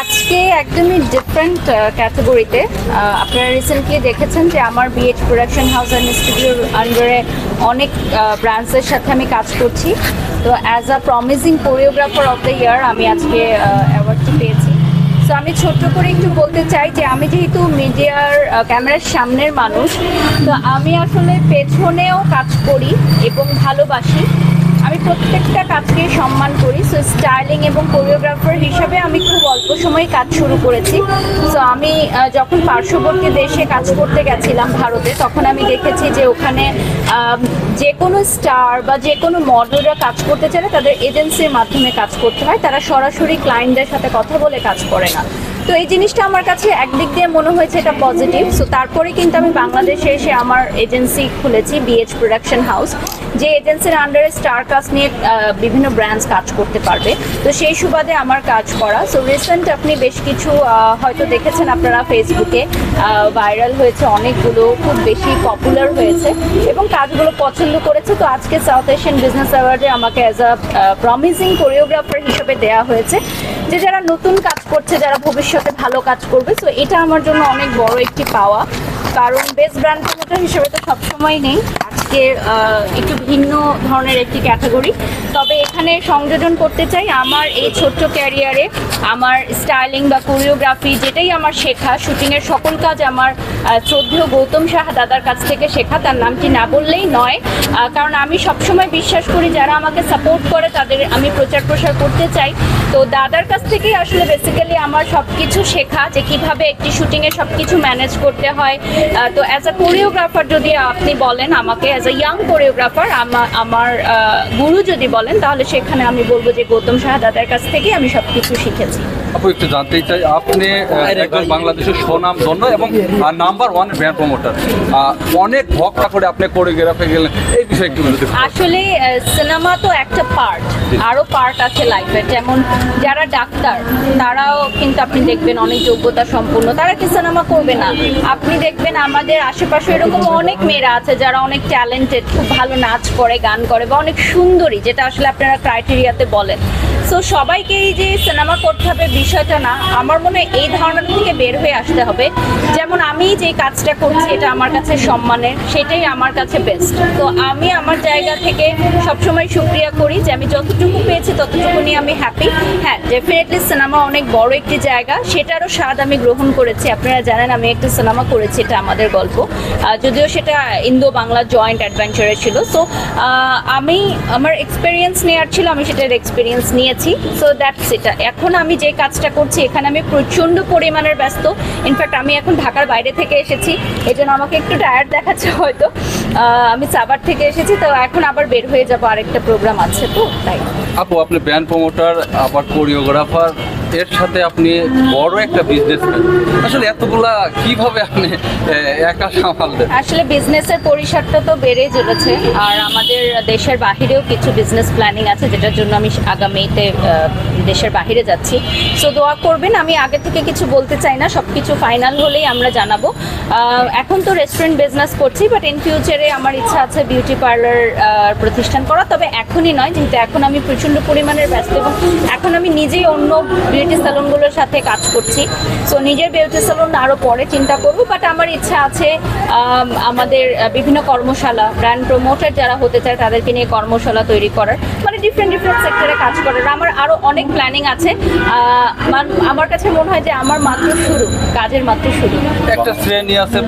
আজকে একদমই ডিফারেন্ট ক্যাটাগরিতে আপনারা রিসেন্টলি দেখেছেন যে আমার বিএইচ প্রোডাকশন হাউস অ্যান্ড স্টুডিওর আন্ডারে অনেক ব্রান্ডসের সাথে আমি কাজ করছি। তো as a promising choreographer of the year আমি আজকে অ্যাওয়ার্ডটি পেয়েছি। তো আমি ছোট্ট করে একটু বলতে চাই যে আমি যেহেতু মিডিয়ার ক্যামেরার সামনের মানুষ, তো আমি আসলে পেছনেও কাজ করি এবং ভালোবাসি। আমি প্রত্যেকটা কাজকে সম্মান করি। সো স্টাইলিং এবং কোরিওগ্রাফার হিসাবে আমি খুব অল্প সময়ে কাজ শুরু করেছি। সো আমি যখন পার্শ্ববর্তী দেশে কাজ করতে গেছিলাম ভারতে, তখন আমি দেখেছি যে ওখানে যে কোনো স্টার বা যে কোনো মডেলরা কাজ করতে চাইলে তাদের এজেন্সির মাধ্যমে কাজ করতে হয়। তারা সরাসরি ক্লায়েন্টদের সাথে কথা বলে কাজ করে না। তো এই জিনিসটা আমার কাছে একদিক দিয়ে মনে হয়েছে এটা পজিটিভ সো তারপরে কিন্তু আমি বাংলাদেশে এসে আমার এজেন্সি খুলেছি বিএইচ প্রোডাকশন হাউস যে এজেন্সির আন্ডারে স্টার কাস্ট নিয়ে বিভিন্ন ব্র্যান্ডস কাজ করতে পারবে। তো সেই সুবাদে আমার কাজ করা। সো রিসেন্ট আপনি বেশ কিছু হয়তো দেখেছেন আপনারা ফেসবুকে ভাইরাল হয়েছে অনেকগুলো, খুব বেশি পপুলার হয়েছে এবং কাজগুলো পছন্দ করেছে। তো আজকে সাউথ এশিয়ান বিজনেস অ্যাওয়ার্ডে আমাকে অ্যাজ আ প্রমিসিং কোরিওগ্রাফার হিসেবে দেয়া হয়েছে। যে যারা নতুন কাজ করছে, যারা ভবিষ্যতে ভালো কাজ করবে। সো এটা আমার জন্য অনেক বড় একটি পাওয়া। কারণ বেস্ট ব্র্যান্ড প্রমোটার হিসেবে তো সবসময় নেই। আজকে একটু ভিন্ন ধরনের একটি ক্যাটাগরি। তবে এখানে সংযোজন করতে চাই আমার এই ছোট্ট ক্যারিয়ারে, আমার স্টাইলিং বা কোরিওগ্রাফি যেটাই আমার শেখা, শুটিংয়ের সকল কাজ আমার শ্রদ্ধেয় গৌতম সাহা দাদার কাছ থেকে শেখা, তার নামটি না বললেই নয়। কারণ আমি সবসময় বিশ্বাস করি যারা আমাকে সাপোর্ট করে তাদের আমি প্রচার প্রসার করতে চাই। তো দাদার কাছ থেকেই আসলে বেসিক্যালি আমার সব কিছু শেখা, যে কীভাবে একটি শুটিংয়ে সব কিছু ম্যানেজ করতে হয়। তো অ্যাজ আ কোরিওগ্রাফার যদি আপনি বলেন আমাকে অ্যাজ আ ইয়াং কোরিওগ্রাফার আমার গুরু যদি বলেন, তাহলে সেখানে আমি বলব যে গৌতম সাহা দাদার কাছ থেকে আমি সব কিছু শিখেছি। আপু একটু জানতেই চাই আপনি একজন বাংলাদেশের সুনাম ধন্য এবং নাম্বার ওয়ান ব্র্যান্ড প্রমোটার অনেক ভক্তা করে আপনি কোরিওগ্রাফে গেলেন এই বিষয়ে একটু আসলে সিনেমা তো একটা পার্ট আরও পার্ট আছে লাইফের যেমন যারা ডাক্তার তারাও কিন্তু আপনি দেখবেন অনেক যোগ্যতা সম্পূর্ণ তারা কি সিনেমা করবে না? আপনি দেখবেন আমাদের আশেপাশে এরকম অনেক মেয়েরা আছে যারা অনেক ট্যালেন্টেড খুব ভালো নাচ করে গান করে বা অনেক সুন্দরী যেটা আসলে আপনারা ক্রাইটেরিয়াতে বলেন। সো সবাইকে এই যে সিনেমা করতে হবে বিষয়টা না, আমার মনে হয় এই ধারণা থেকে বের হয়ে আসতে হবে। যেমন আমি যে কাজটা করছি, এটা আমার কাছে সম্মানের, সেটাই আমার কাছে বেস্ট তো আমি আমার জায়গা থেকে সবসময় সুক্রিয়া করি যে আমি যতটুকু পেয়েছি ততটুকু নিয়ে আমি হ্যাপি হ্যাঁ ডেফিনেটলি সিনেমা অনেক বড় একটি জায়গা, সেটারও স্বাদ আমি গ্রহণ করেছি। আপনারা জানেন, আমি একটা সিনেমা করেছি, এটা আমাদের গল্প। যদিও সেটা ইন্দো বাংলা জয়েন্ট অ্যাডভেঞ্চারের ছিল সো আমি, আমার এক্সপিরিয়েন্স নেওয়ার ছিল, আমি সেটার এক্সপিরিয়েন্স নিয়েছি। সো দ্যাটস এটা এখন আমি যে কাজটা করছি। এখানে আমি প্রচণ্ড পরিমাণের ব্যস্ত। ইনফ্যাক্ট আমি এখন ঢাকার বাইরে থেকে এসেছি। এই জন্য আমাকে একটু টায়ার্ড দেখাচ্ছে হয়তো। আমি সাবার থেকে এসেছি তো এখন আবার বের হয়ে যাব আরেকটা প্রোগ্রাম আছে তো তাই। আপু আপনি ব্র্যান্ড প্রমোটার আবার কোরিওগ্রাফার এর সাথে আপনি বড় একটা বিজনেস আসলে এতগুলা কীভাবে আপনি একা সামাল দেন আসলে বিজনেসের পরিসরটা তো বেড়েই চলেছে আর আমাদের দেশের বাহিরেও কিছু বিজনেস প্ল্যানিং আছে যেটার জন্য আমি আগামীতে দেশের বাহিরে যাচ্ছি। সো দোয়া করবেন আমি আগে থেকে কিছু বলতে চাই না সব কিছু ফাইনাল হলেই আমরা জানাব। এখন তো রেস্টুরেন্ট বিজনেস করছি বাট ইন ফিউচারে আমার ইচ্ছা আছে বিউটি পার্লার প্রতিষ্ঠান করা, তবে এখনই নয়, যেহেতু এখন আমি প্রচণ্ড পরিমাণের ব্যস্ত এবং এখন আমি নিজেই অন্য বিউটি স্যালনগুলোর সাথে কাজ করছি। সো নিজের বিউটি স্যালন আরও পরে চিন্তা করব বাট আমার ইচ্ছা আছে আমাদের বিভিন্ন কর্মশালা ব্র্যান্ড প্রমোটার যারা হতে চায় তাদেরকে নিয়ে কর্মশালা তৈরি করার মানে ডিফারেন্ট ডিফারেন্ট সেক্টরে কাজ করার। আমার আরও অনেক প্ল্যানিং আছে। আমার কাছে মনে হয় যে আমার মাত্র শুরু, কাজের মাত্র শুরু। একটা শ্রেণি আছে